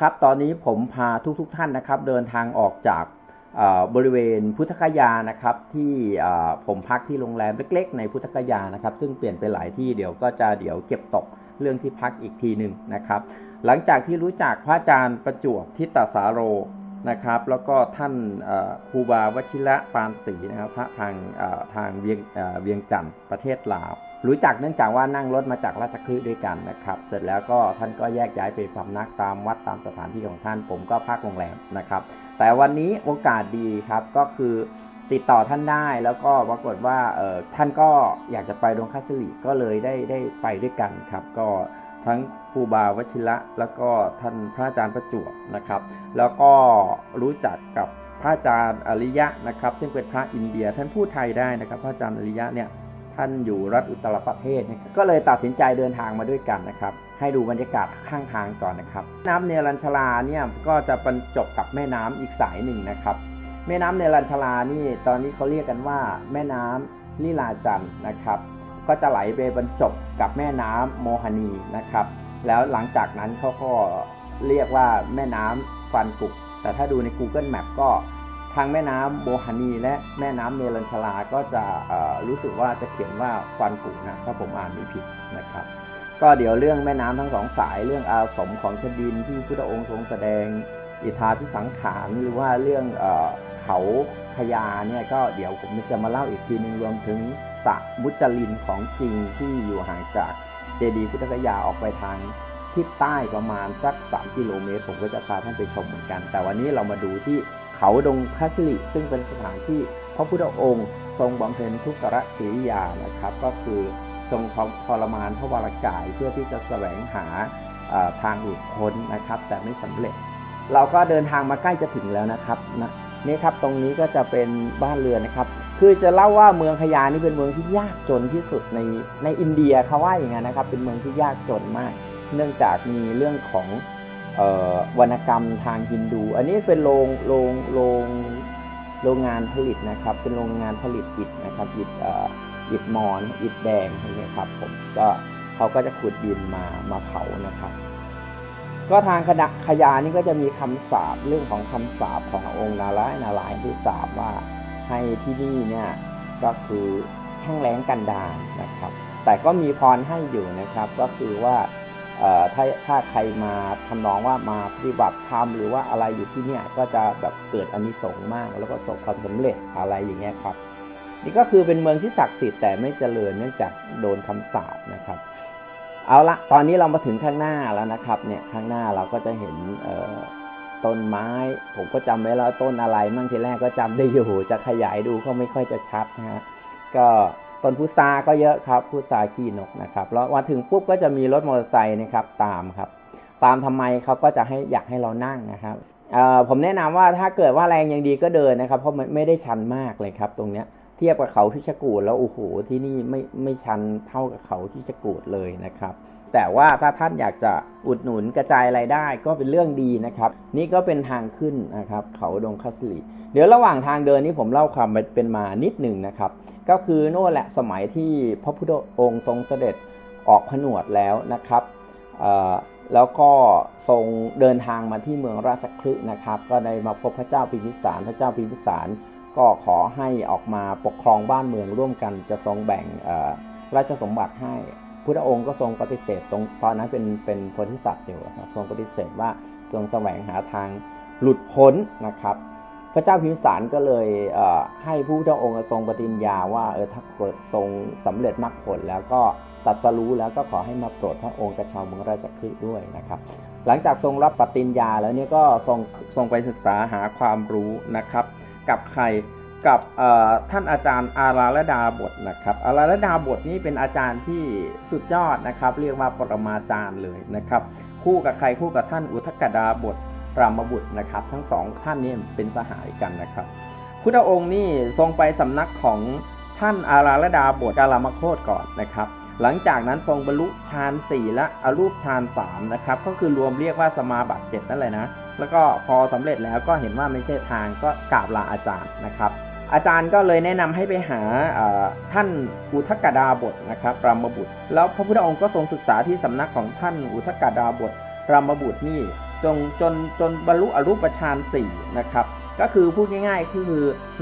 ครับ ตอนนี้ผมพาทุกๆทท่านนะครับ เดินทางออกจากบริเวณพุทธคยานะครับ ที่ผมพักที่โรงแรมเล็ก ๆ ในพุทธคยานะครับ ซึ่งเปลี่ยนไปหลายที่เดี๋ยวก็จะเดี๋ยวเก็บตกเรื่องที่พักอีกทีหนึ่งนะครับ หลังจากที่รู้จักพระอาจารย์ประจวบทิตสาโรนะครับ แล้วก็ท่านครูบาวชิระปานศรีนะครับ พระทางทางเวียงเวียงจันทร์ประเทศลาว รู้จักเนื่องจากว่านั่งรถมาจากราชคฤห์ด้วยกันนะครับ เสร็จแล้วก็ท่านก็แยกย้ายไปพำนักตามวัดตามสถานที่ของท่าน ผมก็พักโรงแรมนะครับ แต่วันนี้โอกาสดีครับก็คือติดต่อท่านได้แล้วก็ปรากฏว่าเออท่านก็อยากจะไปดงคัสลิก็เลยได้ได้ไปด้วยกันครับ ก็ทั้งครูบาวชิระ แล้วก็ท่านพระอาจารย์ประจวบนะครับ แล้วก็รู้จักกับพระอาจารย์อริยะนะครับ ซึ่งเป็นพระอินเดียท่านพูดไทยได้นะครับ พระอาจารย์อริยะเนี่ย ท่านอยู่รัฐอุตตรประเทศนะครับก็เลยตัดสินใจเดินทางมาด้วยกันนะครับ ให้ดูบรรยากาศข้างทางก่อนนะครับ น้ำเนรัญชลาเนี่ยก็จะบรรจบกับแม่น้ำอีกสายหนึ่งนะครับ แม่น้ำเนรัญชลานี่ตอนนี้เขาเรียกกันว่า แม่น้ำลีลาจันนะครับ ก็จะไหลไปบรรจบกับแม่น้ำโมหนีนะครับ แล้วหลังจากนั้นเขาก็เรียกว่าแม่น้ำฟันกุกแต่ถ้าดูใน Google Map ก็ ทางแม่น้ำโบฮานีและแม่น้ำเนรัญชลา ก็จะรู้สึกว่าจะเขียนว่าฟันกุนะถ้าผมอ่านไม่ผิดนะครับ ก็เดี๋ยวเรื่องแม่น้ำทั้งสองสายเรื่องอาสมของชดินที่พุทธองค์ทรงแสดงอิทาพิสังขารหรือว่าเรื่องเขาพญาเนี่ยก็เดี๋ยวผมจะมาเล่าอีกทีหนึงรวมถึงสระมุจลินของจริงที่อยู่ห่างจากเจดีย์พุทธคยาออกไปทางทิศใต้ประมาณสัก 3 กิโลเมตร ผมก็จะพาท่านไปชมเหมือนกัน แต่วันนี้เรามาดูที่ เขาดงคัสลิซึ่งเป็นสถานที่พระพุทธองค์ ทรงบำเพ็ญทุกขกิริยานะครับ ก็คือทรงทรมานพระวรากายเพื่อที่จะแสวงหาทางหลุดพ้นนะครับ แต่ไม่สำเร็จ เราก็เดินทางมาใกล้จะถึงแล้วนะครับนะนี่ครับตรงนี้ก็จะเป็นบ้านเรือนนะครับ คือจะเล่าว่าเมืองพยานี่เป็นเมืองที่ยากจนที่สุดในในอินเดียเขาว่าอย่างนั้นนะครับ เป็นเมืองที่ยากจนมาก เนื่องจากมีเรื่องของ วรรณกรรมทางฮินดู อันนี้เป็นโรงโรงโรงโรงงานผลิตนะครับ เป็นโรงงานผลิตอิฐนะครับอิฐอิฐมอนอิฐแดงพวกนี้ยครับผมก็เขาก็จะขุดดินมามาเผานะครับ ก็ทางคณะขยานี่ก็จะมีคำสาปเรื่องของคำสาปขององค์นารายนารายที่สาปว่าให้ที่นี่เนี่ยก็คือแห้งแล้งกันดารนะครับ แต่ก็มีพรให้อยู่นะครับก็คือว่า ถ้าถ้าใครมาทำนองว่ามาปฏิบัติธรรมหรือว่าอะไรอยู่ที่เนี่ยก็จะแบบเกิดอานิสงส์มาก แล้วก็ประสบความสำเร็จอะไรอย่างเงี้ยครับ นี่ก็คือเป็นเมืองที่ศักดิ์สิทธิ์แต่ไม่เจริญเนื่องจากโดนคำสาปนะครับ เอาละตอนนี้เรามาถึงข้างหน้าแล้วนะครับเนี่ยข้างหน้าเราก็จะเห็นต้นไม้ ผมก็จำไว้แล้วต้นอะไรมั่งทีแรกก็จำได้อยู่จะขยายดูก็ไม่ค่อยจะชัดนะฮะก็ ต้นพุทราก็เยอะครับพุทราขี้นกนะครับแล้วมาถึงปุ๊บก็จะมีรถมอเตอร์ไซค์นะครับตามครับ ตามทำไมเขาก็จะให้อยากให้เรานั่งนะครับผมแนะนำว่าถ้าเกิดว่าแรงยังดีก็เดินนะครับ เพราะมันไม่ได้ชันมากเลยครับ ตรงเนี้ยเทียบกับเขาที่ชกูดแล้วโอ้โหที่นี่ไม่ไม่ชันเท่ากับเขาที่ชกูดเลยนะครับ แต่ว่าถ้าท่านอยากจะอุดหนุนกระจายรายได้ก็เป็นเรื่องดีนะครับ นี่ก็เป็นทางขึ้นนะครับ เขาดงคัสลีเดี๋ยวระหว่างทางเดินนี่ผมเล่าความเป็นมานิดหนึ่งนะครับ ก็คือโน่นแหละสมัยที่พระพุทธองค์ทรงเสด็จออกผนวดแล้วนะครับแล้วก็ทรงเดินทางมาที่เมืองราชคฤห์นะครับ ก็ได้มาพบพระเจ้าพิมพิสารพระเจ้าพิมพิสารก็ขอให้ออกมาปกครองบ้านเมืองร่วมกันจะทรงแบ่งราชสมบัติให้ พุทธองค์ก็ทรงปฏิเสธตรงตอนนั้นเป็นเป็นโพธิสัตว์อยู่นะครับทรงปฏิเสธว่าทรงแสวงหาทางหลุดพ้นนะครับ พระเจ้าพิมสารก็เลยเให้ผู้พุทธองค์ทรงปฏิญญาว่าเออถ้าเกิดทรงสำเร็จมรรคผลแล้วก็ตัดสรู้แล้วก็ขอให้มาโปรดพระองค์กระชาวเมืองราชคฤห์ด้วยนะครับ หลังจากทรงรับปฏิญญาแล้วเนี่ยก็ทรงทรงไปศึกษาหาความรู้นะครับ กับใคร กับท่านอาจารย์อาราลดาบทนะครับอาราลดาบทนี้เป็นอาจารย์ที่สุดยอดนะครับ เรียกว่าปรมาจารย์เลยนะครับ คู่กับใครคู่กับท่านอุทกดาบทรามบุตรนะครับ ทั้งสองท่านนี้เป็นสหายกันนะครับ พุทธองค์นี่ทรงไปสำนักของท่านอาราลดาบทกาลามโคตก่อนนะครับ หลังจากนั้นทรงบรรลุฌานสี่และอรูปฌานสามนะครับ ก็คือรวมเรียกว่าสมาบัติเจ็ดนั่นเลยนะ แล้วก็พอสำเร็จแล้วก็เห็นว่าไม่ใช่ทางก็กราบลาอาจารย์นะครับ อาจารย์ก็เลยแนะนำให้ไปหาท่านอุทกดาบทนะครับรามบุตร แล้วพระพุทธองค์ก็ทรงศึกษาที่สำนักของท่านอุทกดาบทรามบุตรนี่จนจนจนบรรลุอรูปฌานสี่นะครับ ก็คือพูดง่ายๆคือ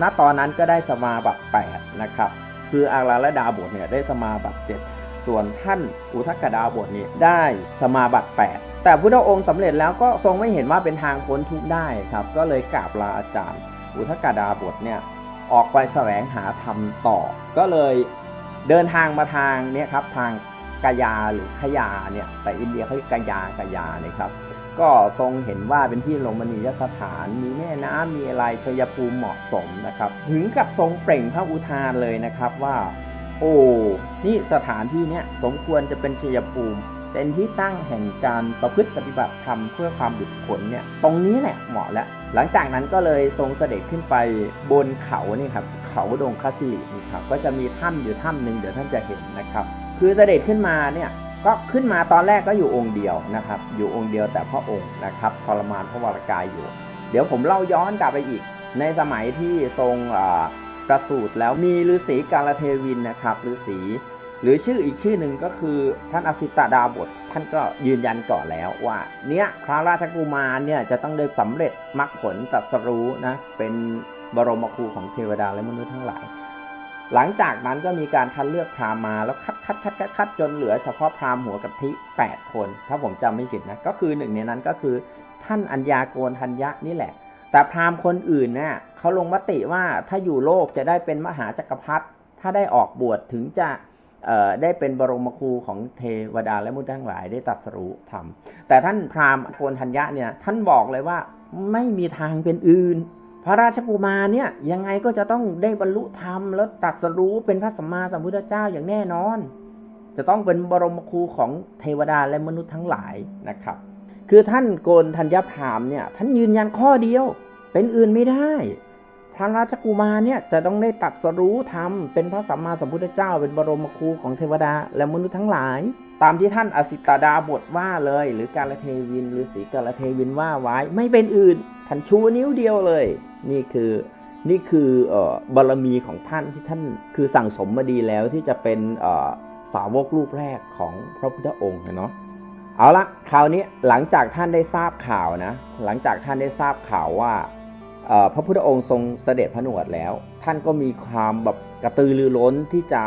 ณตอนนั้นก็ได้สมาบัติ8นะครับคืออาราละดาบทเนี่ยได้สมาบัติ7ส่วนท่านอุทกดาบทนี่ได้สมาบัติ8แต่พุทธองค์สำเร็จแล้วก็ทรงไม่เห็นว่าเป็นทางพ้นทุกข์ได้ครับ ก็เลยกราบลาอาจารย์ อุทกดาบทเนี่ย ออกไปแสวงหาธรรมต่อ ก็เลยเดินทางมาทางเนี่ยครับทางกายาหรือขยาเนี่ยแต่อินเดียเขาเรียกกายากายาเนี่ยครับ ก็ทรงเห็นว่าเป็นที่ลงมณียสถาน มีแม่น้ำมีอะไรชัยภูมิเหมาะสมนะครับ ถึงกับทรงเปล่งพระอุทานเลยนะครับว่า โอ้นี่สถานที่เนี้ยสมควรจะเป็นชัยภูมิเป็นที่ตั้งแห่งการประพฤติปฏิบัติธรรมเพื่อความหลุดพ้นเนี่ย ตรงนี้แหละเหมาะแล้ว หลังจากนั้นก็เลยทรงเสด็จขึ้นไปบนเขานี่ครับเขาดงคาสิรินี่ครับก็จะมีถ้ำอยู่ถ้ำหนึ่งเดี๋ยวท่านจะเห็นนะครับ คือเสด็จขึ้นมาเนี่ยก็ขึ้นมาตอนแรกก็อยู่องค์เดียวนะครับ อยู่องค์เดียวแต่พระองค์นะครับทรมานพระวรากายอยู่ เดี๋ยวผมเล่าย้อนกลับไปอีก ในสมัยที่ทรงประสูติแล้วมีฤาษีกาลเทวินนะครับฤาษี หรือชื่ออีกชื่อหนึ่งก็คือท่านอสิตาดาบทท่านก็ยืนยันก่อนแล้วว่าเนี้ยพระราชกุมารเนี่ยจะต้องได้สำเร็จมรรคผลตรัสรู้นะเป็นบรมครูของเทวดาและมนุษย์ทั้งหลาย หลังจากนั้นก็มีการคัดเลือกพรามาแล้วคัดคัดคัดคัดคัดจนเหลือเฉพาะพรามหัวกะทิ8คน ถ้าผมจำไม่ผิดนะก็คือหนึ่งในนั้นก็คือ ท่านอัญญาโกนทัญญะนี่แหละ แต่พราหมณ์คนอื่นเนี่ยเขาลงมติว่าถ้าอยู่โลกจะได้เป็นมหาจักรพรรดิถ้าได้ออกบวชถึงจะ ได้เป็นบรมครูของเทวดาและมุตทั้งหลายได้ตรัสรู้ธรรม แต่ท่านพราหมณ์โกนทัญญะเนี่ย ท่านบอกเลยว่าไม่มีทางเป็นอื่น พระราชกุมารเนี่ยยังไงก็จะต้องได้บรรลุธรรม แล้วตรัสรู้เป็นพระสัมมาสัมพุทธเจ้าอย่างแน่นอน จะต้องเป็นบรมครูของเทวดาและมนุษย์ทั้งหลายนะครับ คือท่านโกนธัญญพรามเนี่ยท่านยืนยันข้อเดียว เป็นอื่นไม่ได้ พระราชกุมารเนี่ยจะต้องได้ตรัสรู้ธรรมเป็นพระสัมมาสัมพุทธเจ้า เป็นบรมครูของเทวดาและมนุษย์ทั้งหลาย ตามที่ท่านอสิตาดาบทว่าเลย หรือการละเทวินหรือสีการละเทวินว่าไว้ไม่เป็นอื่นท่านชูนิ้วเดียวเลย นี่คือนี่คือเอ่อบารมีของท่านที่ท่านคือสั่งสมมาดีแล้วที่จะเป็นเอ่อสาวกรูปแรกของพระพุทธองค์เนาะเอาละคราวนี้หลังจากท่านได้ทราบข่าวนะ หลังจากท่านได้ทราบข่าวว่า พระพุทธองค์ทรงเสด็จพระนวดแล้ว ท่านก็มีความแบบกระตือรือร้นที่จะ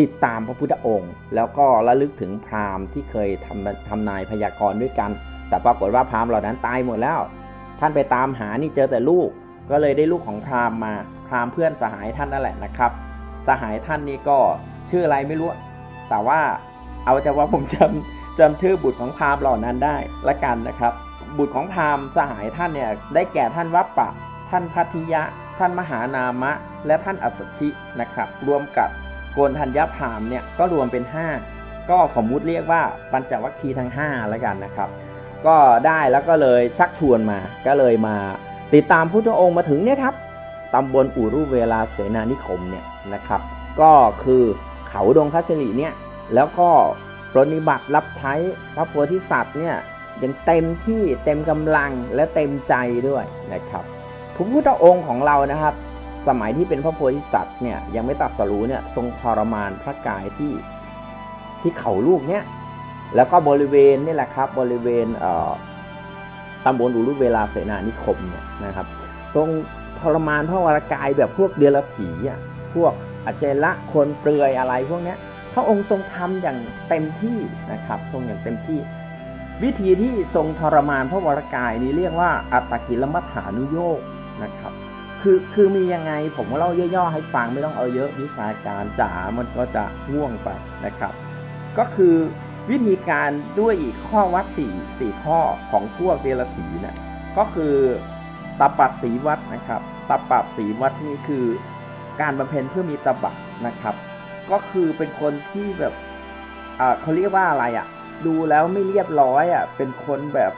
ติดตามพระพุทธองค์ แล้วก็ระลึกถึงพราหมณ์ที่เคยทำทำนายพยากรณ์ด้วยกัน แต่ปรากฏว่าพราหมณ์เหล่านั้นตายหมดแล้ว ท่านไปตามหานี่เจอแต่ลูก ก็เลยได้ลูกของพราหมณ์มา พราหมณ์เพื่อนสหายท่านนั่นแหละนะครับ สหายท่านนี่ก็ชื่ออะไรไม่รู้ แต่ว่าเอาจะว่าผมจำจำชื่อบุตรของพราหมณ์เหล่านั้นได้ละกันนะครับบุตรของพราหมณ์สหายท่านเนี่ยได้แก่ท่านวัปปะ ท่านพัทธิยะ ท่านมหานามะ และท่านอัสชินะครับ รวมกับโกนธัญญพามเนี่ยก็รวมเป็น 5 ก็สมมุติเรียกว่าปัญจวัคคีย์ทั้ง5แล้วกันนะครับ ก็ได้แล้วก็เลยชักชวนมา ก็เลยมาติดตามพุทธองค์มาถึงเนี่ยครับตำบลอู่รูเวลาเสนานิคมเนี่ยนะครับ ก็คือเขาดงคัสริเนี่ยแล้วก็ปรนนิบัติรับใช้พระโพธิสัตว์เนี่ยยังเต็มที่เต็มกำลังและเต็มใจด้วยนะครับ พระพุทธองค์ของเรานะครับ สมัยที่เป็นพระโพธิสัตว์เนี่ยยังไม่ตรัสรู้เนี่ยทรงทรมานพระกายที่ที่เขาลูกเนี่ยแล้วก็บริเวณนี่แหละครับ บริเวณเอ่อตำบลอุรุเวลาเสนานิคมเนี่ยนะครับ ทรงทรมานพระวรากายแบบพวกเดรัจฉีอะพวกอเจละคนเปลือยอะไรพวกเนี้ยพระองค์ทรงทำอย่างเต็มที่นะครับ ทรงอย่างเต็มที่ วิธีที่ทรงทรมานพระวรากายนี้เรียกว่าอัตกิลมัฐานุโยก นะครับ คือคือมียังไงผมก็เล่าย่อๆให้ฟังไม่ต้องเอาเยอะวิชาการจ๋ามันก็จะง่วงไปนะครับ ก็คือวิธีการด้วยอีกข้อวัดสี่สี่ข้อของพวกเดรัจฉีเนี่ยก็คือตปัสสีวัดนะครับตปัสสีวัดนี่คือการบำเพ็ญเพื่อมีตบะนะครับ ก็คือเป็นคนที่แบบอ่าเขาเรียกว่าอะไรอะ่ะ ดูแล้วไม่เรียบร้อยอะ่ะเป็นคนแบบ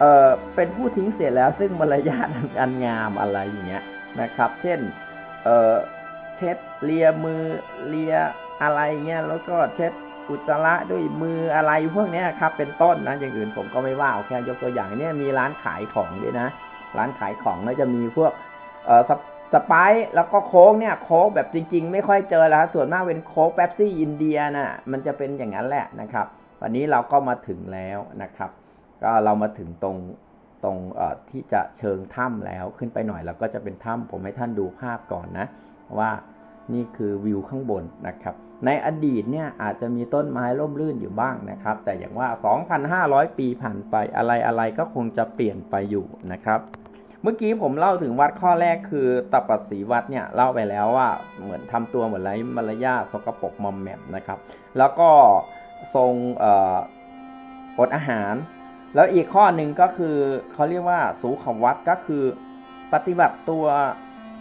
เออเป็นผู้ทิ้งเสียแล้วซึ่งมารยาทอันงามอะไรอย่างเงี้ยนะครับ เช่นเออเช็ดเลียมือเลียอะไรเงี้ยแล้วก็เช็ดอุจจาระด้วยมืออะไรพวกเนี้ยครับเป็นต้นนะอย่างอื่นผมก็ไม่ว่าเอาแค่ยกตัวอย่างเนี้ยมีร้านขายของด้วยนะ ร้านขายของก็จะมีพวกเออสปสไปซ์แล้วก็โค้กเนี่ยโค้กแบบจริง ๆ ไม่ค่อยเจอแล้ว ส่วนมากเป็นโค้กเป๊ปซี่อินเดียน่ะมันจะเป็นอย่างนั้นแหละนะครับ วันนี้เราก็มาถึงแล้วนะครับ ก็เรามาถึงตรงตรงเอ่อที่จะเชิงถ้ำแล้วขึ้นไปหน่อยแล้วก็จะเป็นถ้ำผมให้ท่านดูภาพก่อนนะ ว่านี่คือวิวข้างบนนะครับ ในอดีตเนี่ยอาจจะมีต้นไม้ร่มรื่นอยู่บ้างนะครับ แต่อย่างว่า 2,500 ปีผ่านไปอะไรอะไรก็คงจะเปลี่ยนไปอยู่นะครับ เมื่อกี้ผมเล่าถึงวัดข้อแรกคือตปัสีวัดเนี่ยเล่าไปแล้วว่าเหมือนทำตัวเหมือนไร้มารยาสกปรกมอมแมมนะครับ แล้วก็ทรงออดอาหาร แล้วอีกข้อหนึ่งก็คือเขาเรียกว่าสูขวัดก็คือปฏิบัติตัว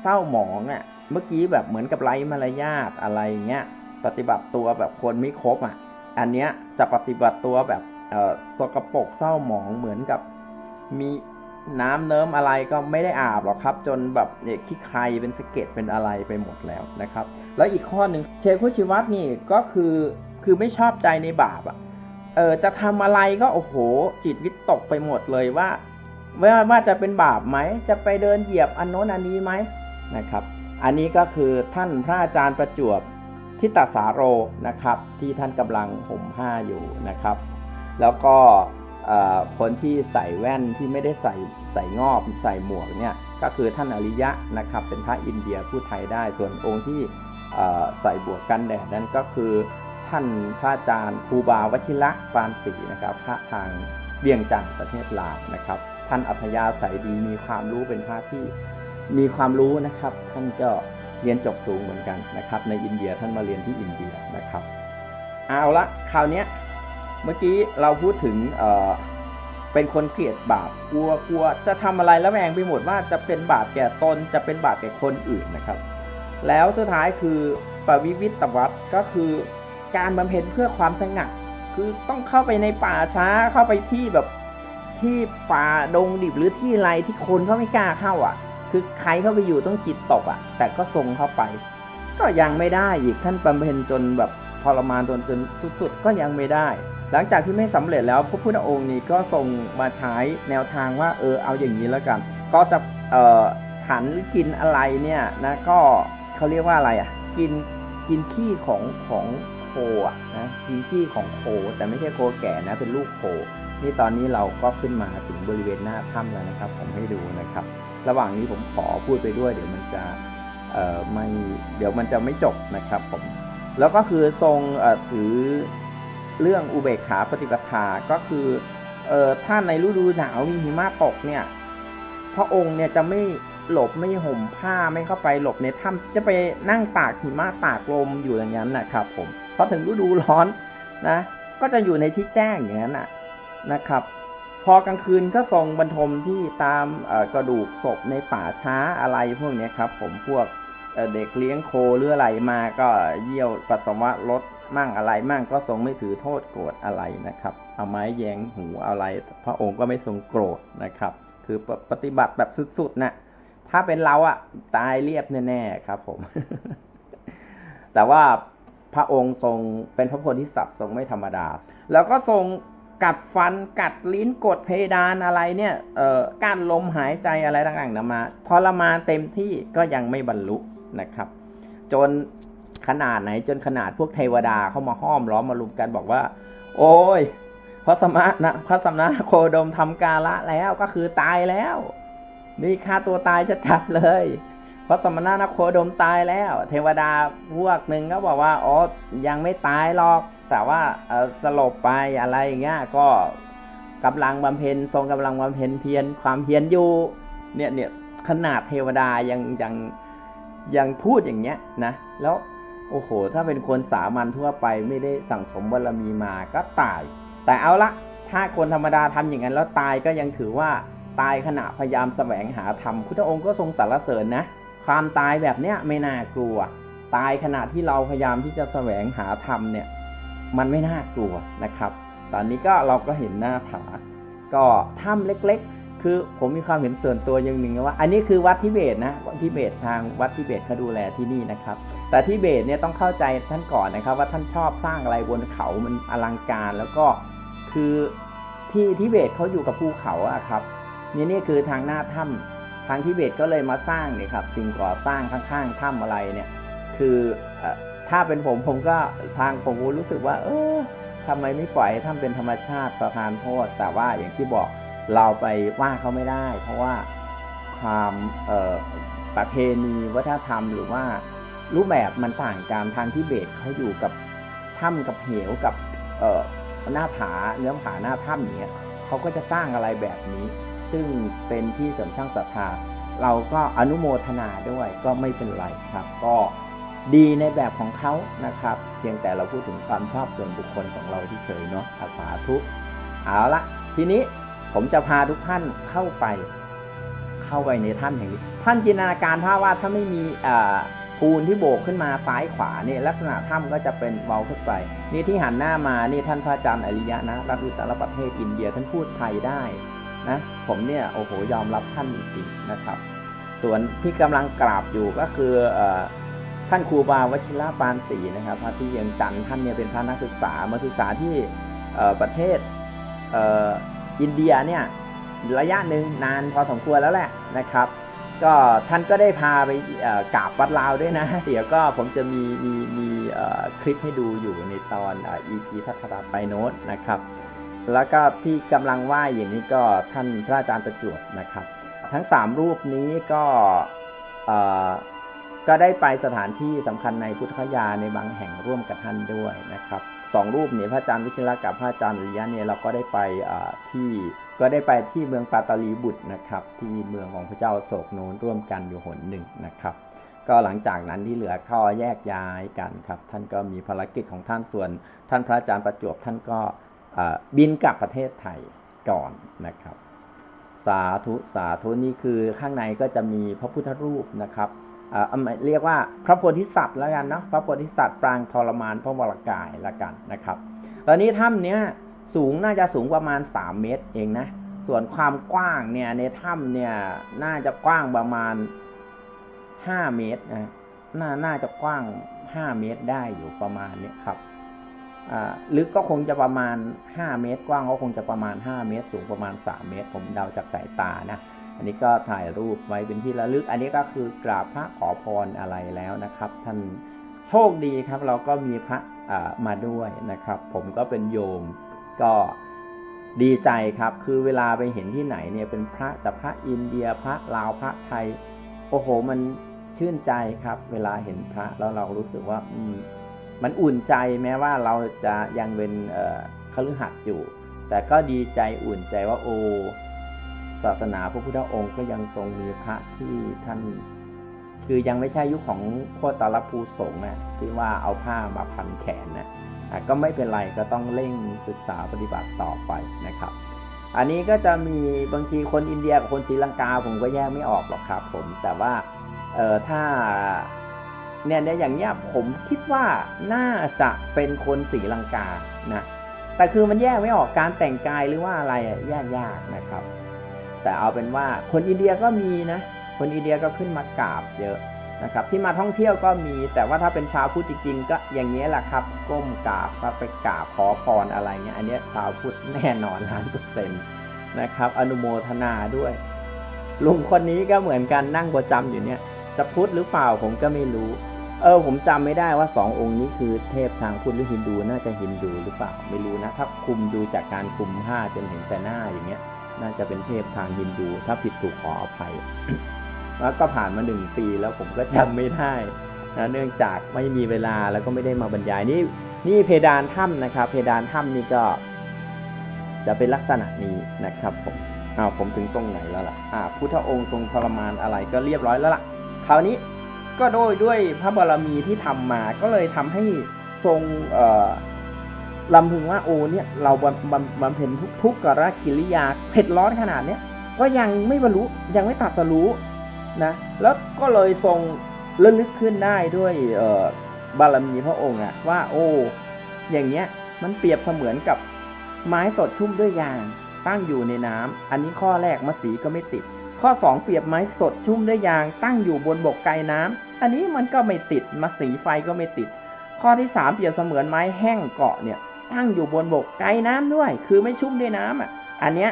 เศร้าหมองอะเมื่อกี้แบบเหมือนกับไร้มารยาทอะไรเงี้ยปฏิบัติตัวแบบคนไม่ครบอะ อันเนี้ยจะปฏิบัติตัวแบบเอ่อสกปรกเศร้าหมองเหมือนกับมีน้ำเนิ้มอะไรก็ไม่ได้อาบหรอกครับ จนแบบเนี่ยขี้ใครเป็นสะเก็ดเป็นอะไรไปหมดแล้วนะครับ แล้วอีกข้อหนึ่งเชคุชิวัตนี่ก็คือคือไม่ชอบใจในบาปอะ เออจะทำอะไรก็โอ้โห จิตวิตกไปหมดเลยว่าว่าว่าจะเป็นบาปไหม จะไปเดินเหยียบอันโน้นอันนี้ไหมนะครับ อันนี้ก็คือท่านพระอาจารย์ประจวบทิตสาโรนะครับ ที่ท่านกำลังห่มผ้าอยู่นะครับ แล้วก็เอ่อคนที่ใส่แว่นที่ไม่ได้ใส่ใส่งอบใส่หมวกเนี่ยก็คือท่านอริยะนะครับ เป็นพระอินเดียพูดไทยได้ส่วนองค์ที่เอ่อใส่บวกกันแดดนั้นก็คือ ท่านพระอาจารย์ครูบาวชิระปานศรีนะครับพระทางเวียงจันทร์ประเทศลาวนะครับ ท่านอัธยาศัยดีมีความรู้เป็นพระที่มีความรู้นะครับ ท่านก็เรียนจบสูงเหมือนกันนะครับ ในอินเดียท่านมาเรียนที่อินเดียนะครับ เอาละคราวนี้เมื่อกี้เราพูดถึงเออเป็นคนเกลียดบาปกลัวกลัวจะทำอะไรแล้วแวงไปหมดว่าจะเป็นบาปแก่ตนจะเป็นบาปแก่คนอื่นนะครับ แล้วสุดท้ายคือปวิวิตตวัตก็คือ การบำเพ็ญเพื่อความสงัดคือต้องเข้าไปในป่าช้าเข้าไปที่แบบที่ป่าดงดิบหรือที่ไรที่คนเขาไม่กล้าเข้าอะ คือใครเข้าไปอยู่ต้องจิตตกอะ แต่ก็ทรงเข้าไป ก็ยังไม่ได้อีกท่านบำเพ็ญจนแบบทรมานจนจนสุดๆก็ยังไม่ได้ หลังจากที่ไม่สำเร็จแล้วพระพุทธองค์นี้ก็ทรงมาใช้แนวทางว่าเออเอาอย่างนี้แล้วกัน ก็จะเอ่อฉันหรือกินอะไรเนี่ยนะก็เขาเรียกว่าอะไรอะ กินกินขี้ของของ โคอะนะกินขี้ของโค แต่ไม่ใช่โคแก่นะเป็นลูกโค นี่ตอนนี้เราก็ขึ้นมาถึงบริเวณหน้าถ้ำแล้วนะครับ ผมให้ดูนะครับ ระหว่างนี้ผมขอพูดไปด้วย เดี๋ยวมันจะเอ่อไม่เดี๋ยวมันจะไม่จบนะครับผม แล้วก็คือทรงถือเรื่องอุเบกขาปฏิปทาก็คือเอ่อถ้าในฤดูหนาวมีหิมะตกเนี่ยพระองค์เนี่ยจะไม่หลบไม่ห่มผ้าไม่เข้าไปหลบในถ้ำจะไปนั่งตากหิมะตากลมอยู่อย่างนั้นนะครับผม พอถึงฤดูร้อนนะ ก็จะอยู่ในที่แจ้งอย่างนั้นนะนะครับ พอกลางคืนก็ทรงบรรทมที่ตามกระดูกศพในป่าช้าอะไรพวกนี้ครับ ผมพวกเเด็กเลี้ยงโคหรืออะไรมาก็เยี่ยวปัสสาวะลดมั่งอะไรมั่งก็ทรงไม่ถือโทษโกรธอะไรนะครับ เอาไม้แยงหูอะไร พระองค์ก็ไม่ทรงโกรธนะครับ คือปปฏิบัติแบบสุดๆนะถ้าเป็นเราอะตายเรียบแน่ๆครับผม แต่ว่า พระองค์ทรงเป็นพระโพธิสัตว์ทรงไม่ธรรมดา แล้วก็ทรงกัดฟันกัดลิ้นกดเพดานอะไรเนี่ยเอ่อการลมหายใจอะไรต่างๆนามาทรมานเต็มที่ก็ยังไม่บรรลุนะครับ จนขนาดไหนจนขนาดพวกเทวดาเข้ามาห้อมล้อมมารุมกันบอกว่า โอ้ยพระสมณะพระสมณะโคดมทำกาละแล้วก็คือตายแล้วนี่ฆ่าตัวตายชัดๆเลย พระสมณะนโคดมตายแล้ว เทวดาพวกหนึ่งก็บอกว่าอ๋อยังไม่ตายหรอก แต่ว่าสลบไปอะไรอย่างเงี้ยก็กำลังบำเพ็ญทรงกำลังบำเพ็ญเพียรความเพียรอยู่เนี่ยเนี่ยขนาดเทวดายังยังยังพูดอย่างเงี้ยนะแล้วโอ้โห ถ้าเป็นคนสามัญทั่วไปไม่ได้สั่งสมบารมีมาก็ตาย แต่เอาละถ้าคนธรรมดาทำอย่างนั้นแล้วตายก็ยังถือว่าตายขณะพยายามแสวงหาธรรมพุทธองค์ก็ทรงสรรเสริญนะ ความตายแบบเนี้ยไม่น่ากลัว ตายขณะที่เราพยายามที่จะแสวงหาธรรมเนี่ยมันไม่น่ากลัวนะครับ ตอนนี้ก็เราก็เห็นหน้าผา ก็ถ้ำเล็กๆ คือผมมีความเห็นส่วนตัวอย่างหนึ่งว่า อันนี้คือวัดทิเบตนะวัดทิเบตทางวัดทิเบตเขาดูแลที่นี่นะครับ แต่ทิเบตเนี่ยต้องเข้าใจท่านก่อนนะครับ ว่าท่านชอบสร้างอะไรบนเขามันอลังการแล้วก็คือที่ทิเบตเขาอยู่กับภูเขาอะครับนี่นี่คือทางหน้าถ้ำ ทางทิเบตก็เลยมาสร้างเนี่ยครับสิ่งก่อสร้างข้างๆถ้ำอะไรเนี่ย คือถ้าเป็นผมผมก็ทางผมรู้สึกว่า เออทำไมไม่ปล่อยให้ทำเป็นธรรมชาติประทานโทษ แต่ว่าอย่างที่บอกเราไปว่าเขาไม่ได้ เพราะว่าความออประเพณีวัฒนธรรมหรือว่ารูปแบบมันต่างกันทางที่เบตเขาอยู่กับถ้ำกับเหวกับเออหน้าผาเนื้อผาหน้าถ้ำอย่างเนี้ยเขาก็จะสร้างอะไรแบบนี้ ซึ่งเป็นที่เสริมสร้างศรัทธาเราก็อนุโมทนาด้วยก็ไม่เป็นไรครับ ก็ดีในแบบของเขานะครับ เพียงแต่เราพูดถึงความชอบส่วนบุคคลของเราที่เฉยเนาะอาสาทุกเอาละทีนี้ผมจะพาทุกท่านเข้าไป เข้าไปในถ้ำแห่งนี้ท่านจินตนาการภาพว่าถ้าไม่มีปูนที่โบกขึ้นมาซ้ายขวาเนี่ยลักษณะถ้ำก็จะเป็นเว้าขึ้นไป นี่ที่หันหน้ามานี่ท่านพระอาจารย์อริยะนะรัฐอุตรประเทศอินเดียท่านพูดไทยได้ นะผมเนี่ยโอ้โหยอมรับท่านจริงๆนะครับ ส่วนที่กำลังกราบอยู่ก็คืออท่านครูบาวชิระปานศรีนะครับ พระที่เวียงจันทร์ท่านเนี่ยเป็นพระนักศึกษามาศึกษาที่ประเทศเอ,อินเดียเนี่ยระยะหนึ่งนานพอสมควรแล้วแหละนะครับ ก็ท่านก็ได้พาไปกราบวัดลาวด้วยนะ เดี๋ยวก็ผมจะมีมีมีคลิปให้ดูอยู่ในตอนอ่อ EP ทัศนาไปโน้ตนะครับ แล้วก็ที่กำลังไหว้อย่างนี้ก็ท่านพระอาจารย์ประจวบนะครับ ทั้ง 3 รูปนี้ก็เออก็ได้ไปสถานที่สำคัญในพุทธคยาในบางแห่งร่วมกับท่านด้วยนะครับสองรูปเนี่ยพระอาจารย์วิชิระกับพระอาจารย์อริยะเนี่ยเราก็ได้ไปที่ก็ได้ไปที่เมืองปาตาลีบุตรนะครับ ที่เมืองของพระเจ้าโศกโนนร่วมกันอยู่หนหนึ่งนะครับก็หลังจากนั้นที่เหลือก็แยกย้ายกันครับ ท่านก็มีภารกิจของท่านส่วน ท่านพระอาจารย์ประจวบท่านก็ บินกลับประเทศไทยก่อนนะครับ สาธุสาธุนี่คือข้างในก็จะมีพระพุทธรูปนะครับเออเรียกว่าพระโพธิสัตว์แล้วกันเนาะพระโพธิสัตว์ปรางทรมานพระวรกายละกันนะครับ ตอนนี้ถ้ำเนี้ยสูงน่าจะสูงประมาณ 3 เมตรเองนะ ส่วนความกว้างเนี่ยในถ้ำเนี่ยน่าจะกว้างประมาณ 5 เมตรนะน่าน่าจะกว้าง 5 เมตรได้อยู่ประมาณนี้ครับ ลึกก็คงจะประมาณ 5 เมตร กว้างก็คงจะประมาณ 5 เมตร สูงประมาณ 3 เมตร ผมเดาจากสายตานะ อันนี้ก็ถ่ายรูปไว้เป็นที่ระลึก อันนี้ก็คือกราบพระขอพรอะไรแล้วนะครับ ท่านโชคดีครับ เราก็มีพระมาด้วยนะครับ ผมก็เป็นโยมก็ดีใจครับ คือเวลาไปเห็นที่ไหนเนี่ยเป็นพระจากพระอินเดียพระลาวพระไทย โอ้โห มันชื่นใจครับ เวลาเห็นพระแล้วเรารู้สึกว่า อืม มันอุ่นใจแม้ว่าเราจะยังเป็นเอ่อคฤหัสถ์อยู่ แต่ก็ดีใจอุ่นใจว่าโอศาสนาพระพุทธองค์ก็ยังทรงมีพระที่ท่าน คือยังไม่ใช่ยุคของโคตรภูสงฆ์นะที่ว่าเอาผ้ามาพันแขนนะอ่ก็ไม่เป็นไรก็ต้องเร่งศึกษาปฏิบัติต่อไปนะครับ อันนี้ก็จะมีบางทีคนอินเดียกับคนศรีลังกาผมก็แยกไม่ออกหรอกครับผม แต่ว่าถ้า เนี่ยในอย่างเนี้ยผมคิดว่าน่าจะเป็นคนศรีลังกานะแต่คือมันแยกไม่ออกการแต่งกายหรือว่าอะไรอะแยกยากนะครับ แต่เอาเป็นว่าคนอินเดียก็มีนะ คนอินเดียก็ขึ้นมากราบเยอะนะครับ ที่มาท่องเที่ยวก็มี แต่ว่าถ้าเป็นชาวพุทธจริงๆก็อย่างนี้ยแหละครับ ก้มกราบไปกราบขอพรอะไรเงี้ยอันนี้ชาวพุทธแน่นอนล้านเปอร์เซ็นต์นะครับ อนุโมทนาด้วยลุงคนนี้ก็เหมือนกันนั่งประจำอยู่เนี่ยจะพุทธหรือเปล่าผมก็ไม่รู้ เออผมจำไม่ได้ว่าสององค์นี้คือเทพทางพุทธหรือฮินดูน่าจะฮินดูหรือเปล่าไม่รู้นะถ้าคุมดูจากการคุมผ้าจนเห็นแต่หน้าอย่างเงี้ย น่าจะเป็นเทพทางฮินดู ถ้าผิดถูกขออภัยแล้วก็ผ่านมาหนึ่งปีแล้วผมก็จำไม่ได้นะเนื่องจากไม่มีเวลาแล้วก็ไม่ได้มาบรรยายนี่นี่เพดานถ้ำนะครับ เพดานถ้ำนี่ก็จะเป็นลักษณะนี้นะครับผมอ้าวผมถึงตรงไหนแล้วล่ะอ่าพุทธองค์ทรงทรมานอะไรก็เรียบร้อยแล้วล่ะคราวนี้ ก็โดยด้วยพระบารมีที่ทำมาก็เลยทำให้ทรงเอลำพึงว่าโอเนี่ยเราบำบำบำเพ็ญทุกทุกขกิริยาเผ็ดร้อนขนาดเนี้ยก็ยังไม่บรรลุยังไม่ตัดสรู้นะแล้วก็เลยทรงระลึกขึ้นได้ด้วยเบารมีพระองค์อะว่าโอ้อย่างเงี้ยมันเปรียบเสมือนกับไม้สดชุ่มด้วยยางตั้งอยู่ในน้ำอันนี้ข้อแรกมาสีก็ไม่ติด ข้อ 2 เปรียบไม้สดชุ่มด้วยยางตั้งอยู่บนบกไกลน้ำอันนี้มันก็ไม่ติดมาสีไฟก็ไม่ติด ข้อที่ 3 เปรียบเสมือนไม้แห้งเกาะเนี่ยตั้งอยู่บนบกไกลน้ำด้วย คือไม่ชุ่มด้วยน้ำอะ อันเนี้ย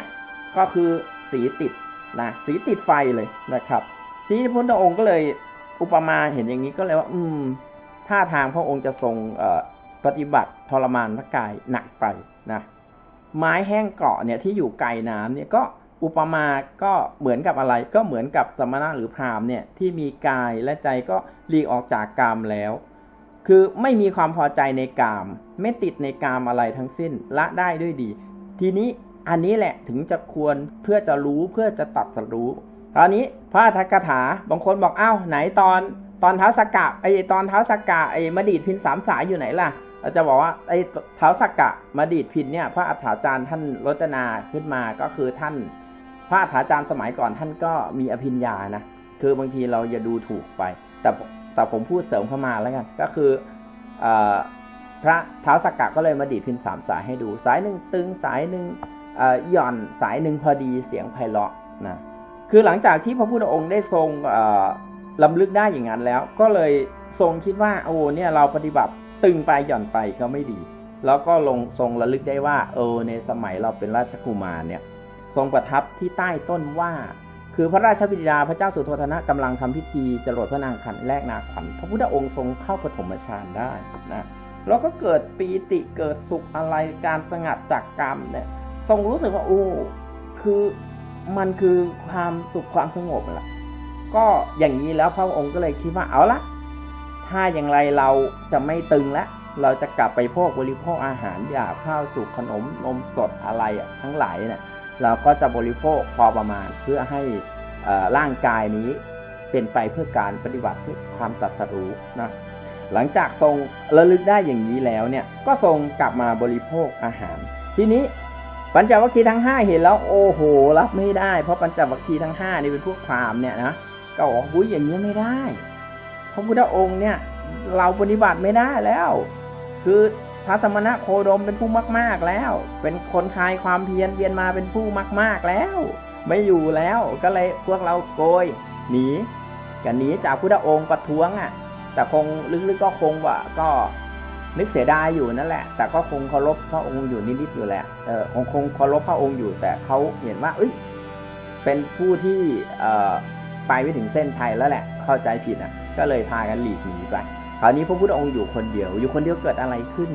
ก็คือสีติดนะสีติดไฟเลยนะครับทีนี้พระองค์ก็เลยอุปมาเห็นอย่างนี้ก็เลยว่า อืมท่าทางพระองค์จะทรงปฏิบัติทรมานพระกายหนักไปนะไม้แห้งเกาะเนี่ยที่อยู่ไกลน้ำเนี่ยก็ อุปมาก็เหมือนกับอะไร ก็เหมือนกับสมณะหรือพราหมณ์เนี่ยที่มีกายและใจก็หลีกออกจากกามแล้ว คือไม่มีความพอใจในกาม ไม่ติดในกามอะไรทั้งสิ้นละได้ด้วยดี ทีนี้อันนี้แหละถึงจะควรเพื่อจะรู้เพื่อจะตัดสรู้ตอนนี้พระอัฏฐกถาบางคนบอกอ้าวไหนตอนตอนเท้าสกกะไอตอนเท้าสกกะไอมดีดพินสามสายอยู่ไหนล่ะเราจะบอกว่าไอเท้าสกกะมาดีดพินเนี่ยพระอัฏฐาจารย์ท่านรจนาขึ้นมาก็คือท่าน พระอาจารย์สมัยก่อนท่านก็มีอภิญญานะคือบางทีเราอย่าดูถูกไป แต่แต่ผมพูดเสริมเข้ามาแล้วกันก็คืออพระเท้าสกกะก็เลยมาดีดพินสามสายให้ดู สายหนึ่งตึงสายหนึ่งหย่อนสายหนึ่งพอดีเสียงไพเราะนะคือหลังจากที่พระพุทธองค์ได้ทรงลำลึกได้อย่างนั้นแล้ว ก็เลยทรงคิดว่าโอ้เนี่ยเราปฏิบัติตึงไปหย่อนไปก็ไม่ดี แล้วก็ลงทรงระลึกได้ว่าเออในสมัยเราเป็นราชกุมารเนี่ย ทรงประทับที่ใต้ต้นว่า คือพระราชบิดาพระเจ้าสุโธทนะกำลังทำพิธีจรดพระนางขันแรกนาขวัญพระพุทธองค์ทรงเข้าปฐมฌานได้นะแล้วก็เกิดปีติเกิดสุขอะไรการสงัดจากกรรมเนี่ยทรงรู้สึกว่าโอ้คือมันคือความสุขความสงบแหละก็อย่างนี้แล้วพระองค์ก็เลยคิดว่าเอาละถ้าอย่างไรเราจะไม่ตึงแล้วเราจะกลับไปพวกบริโภคอาหารหยาบข้าวสุกขนมนมสดอะไรอะทั้งหลายเนี่ย เราก็จะบริโภคพอประมาณเพื่อให้ร่างกายนี้เป็นไปเพื่อการปฏิบัติเพื่อความตรัสรู้นะหลังจากทรงระลึกได้อย่างนี้แล้วเนี่ยก็ทรงกลับมาบริโภคอาหาร ทีนี้ปัญจวัคคีย์ทั้ง 5 เห็นแล้วโอ้โหรับไม่ได้ เพราะปัญจวัคคีย์ทั้ง5นี่เป็นพวกพราหมณ์เนี่ยนะก็บอกบุ้ยอย่างนี้ไม่ได้พระพุทธองค์เนี่ยเราปฏิบัติไม่ได้แล้ว คือ พระสมณะโคดมเป็นผู้มาก ๆแล้ว เป็นคนคลายความเพียรเพียรมาเป็นผู้มาก ๆแล้ว ไม่อยู่แล้วก็เลยพวกเราโกยหนีกันหนีจากพุทธองค์ประท้วงอะ แต่คงลึกๆก็คงว่าก็นึกเสียดายอยู่นั่นแหละ แต่ก็คงเคารพพระองค์อยู่นิดๆอยู่แหละเออคงคงเคารพพระองค์อยู่แต่เขาเห็นว่าเอ้ยเป็นผู้ที่เอ่อไปไม่ถึงเส้นชัยแล้วแหละ เข้าใจผิดอะ ก็เลยพากันหลีกหนีไป คราวนี้พระพุทธองค์อยู่คนเดียว อยู่คนเดียวเกิดอะไรขึ้น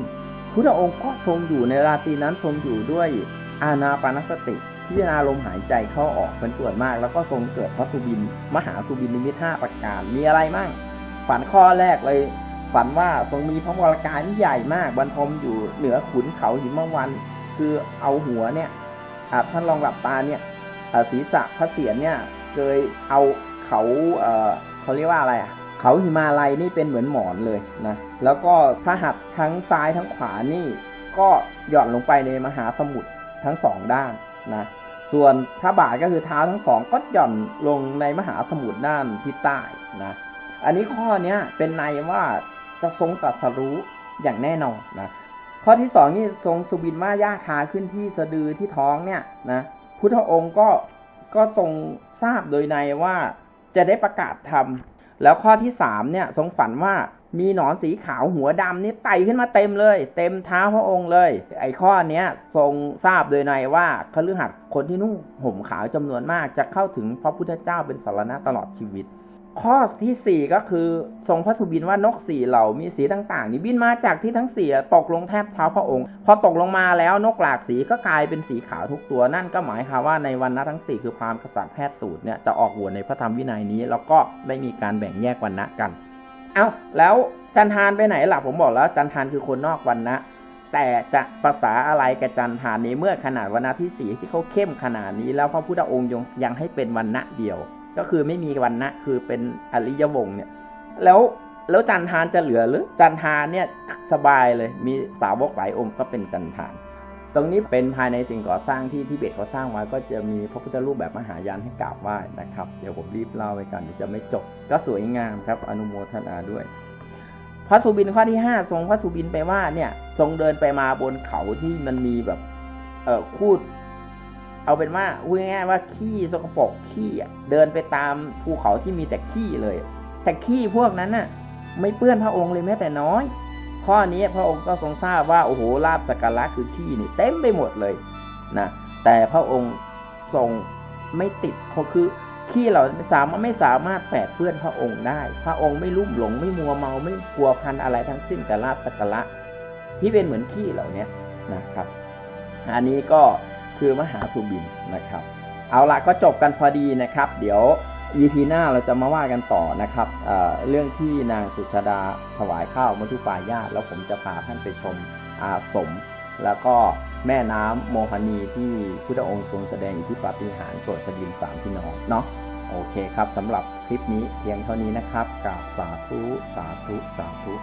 พุทธองค์ก็ทรงอยู่ในราตรีนั้นทรงอยู่ด้วยอานาปานสติ พิจารณาลมหายใจเข้าออกเป็นส่วนมาก แล้วก็ทรงเกิดพระสุบิน มหาสุบินนิมิตห้าประการมีอะไรมั่งฝันข้อแรกเลย ฝันว่าทรงมีพระวรกายที่ใหญ่มากบรรทมอยู่เหนือขุนเขาหิมวัน คือเอาหัวเนี่ยท่านลองหลับตาเนี่ยศีรษะพระเศียรเนี่ยเคยเอาเขาเอ่อเขาเรียกว่าอะไรอะ เขาหิมาลัยนี่เป็นเหมือนหมอนเลยนะ แล้วก็พระหัตถ์ทั้งซ้ายทั้งขวานี่ก็หย่อนลงไปในมหาสมุทรทั้งสองด้านนะ ส่วนพระบาทก็คือเท้าทั้งสองก็หย่อนลงในมหาสมุทรด้านทิศใต้นะ อันนี้ข้อเนี้ยเป็นในว่าจะทรงตรัสรู้อย่างแน่นอนนะข้อที่สองนี่ทรงสุบินมาย่าคาขึ้นที่สะดือที่ท้องเนี่ยนะพุทธองค์ก็ก็ทรงทราบโดยในว่าจะได้ประกาศธรรม แล้วข้อที่สามเนี่ยทรงฝันว่ามีหนอนสีขาวหัวดำนี่ไต่ขึ้นมาเต็มเลย เต็มเท้าพระองค์เลย ไอ้ข้อเนี้ยทรงทราบโดยในว่าคฤหัสถ์คนที่นุ่งห่มขาวจำนวนมากจะเข้าถึงพระพุทธเจ้าเป็นสารณะตลอดชีวิต ข้อที่สี่ก็คือทรงพระสุบินว่านกสี่เหล่ามีสีต่างๆ นี่บินมาจากที่ทั้งสี่ตกลงแทบเท้าพระองค์ พอตกลงมาแล้วนกหลากสีก็กลายเป็นสีขาวทุกตัวนั่นก็หมายความว่าในวันนะทั้งสี่คือพราหมณ์กษัตริย์แพทย์สูตรเนี่ยจะออกบวชในพระธรรมวินัยนี้ แล้วก็ได้มีการแบ่งแยกวันนะกัน เอาแล้วจันทานไปไหนล่ะผมบอกแล้วจันทานคือคนนอกวันนะแต่จะภาษาอะไรกับจันทานนี้เมื่อขนาดวันนะที่สี่ที่เขาเข้มขนาดนี้ แล้วพระพุทธองค์ยังยังให้เป็นวันนะเดียว ก็คือไม่มีวันนะคือเป็นอริยวงศ์เนี่ยแล้วแล้วจันทานจะเหลือหรือจันทานเนี่ยสบายเลยมีสาวกหลายองค์ก็เป็นจันทาน ตรงนี้เป็นภายในสิ่งก่อสร้างที่ทิเบตเขาสร้างไว้ก็จะมีพระพุทธรูปแบบมหายานให้กราบไหว้นะครับ เดี๋ยวผมรีบเล่าไปกันเดี๋ยวจะไม่จบ ก็สวยงามครับอนุโมทนาด้วย พระสุบินข้อที่ห้าทรงพระสุบินไปว่าเนี่ยทรงเดินไปมาบนเขาที่มันมีแบบเอ่อคูด เอาเป็นว่าพูดง่ายๆว่าขี้สกปรกขี้เดินไปตามภูเขาที่มีแต่ขี้เลย แต่ขี้พวกนั้นน่ะ ไม่เปื้อนพระองค์เลยแม้แต่น้อย ข้อนี้พระองค์ก็ทรงทราบว่าโอ้โหลาบสักการะคือขี้นี่เต็มไปหมดเลยนะแต่พระองค์ทรงไม่ติดเขาคือขี้เราสามารถไม่สามารถแปดเปื้อนพระองค์ได้ พระองค์ไม่ลุ่มหลงไม่มัวเมาไม่กลัวพันอะไรทั้งสิ้นกับลาบสักการะที่เป็นเหมือนขี้เหล่านี้นะครับ อันนี้ก็ คือมหาสุบินนะครับ เอาละก็จบกันพอดีนะครับ เดี๋ยว EP หน้าเราจะมาว่ากันต่อนะครับเเรื่องที่นางสุชาดาถวายข้าวมัทุปายาตแล้วผมจะพาท่านไปชมอาสม แล้วก็แม่น้ำโมหนีที่พุทธองค์ทรงแสดงอิทธิปาฏิหาริย์โปรดชดินสามพี่น้องเนาะโอเคครับสำหรับคลิปนี้เพียงเท่านี้นะครับกราบสาธุ สาธุ สาธุ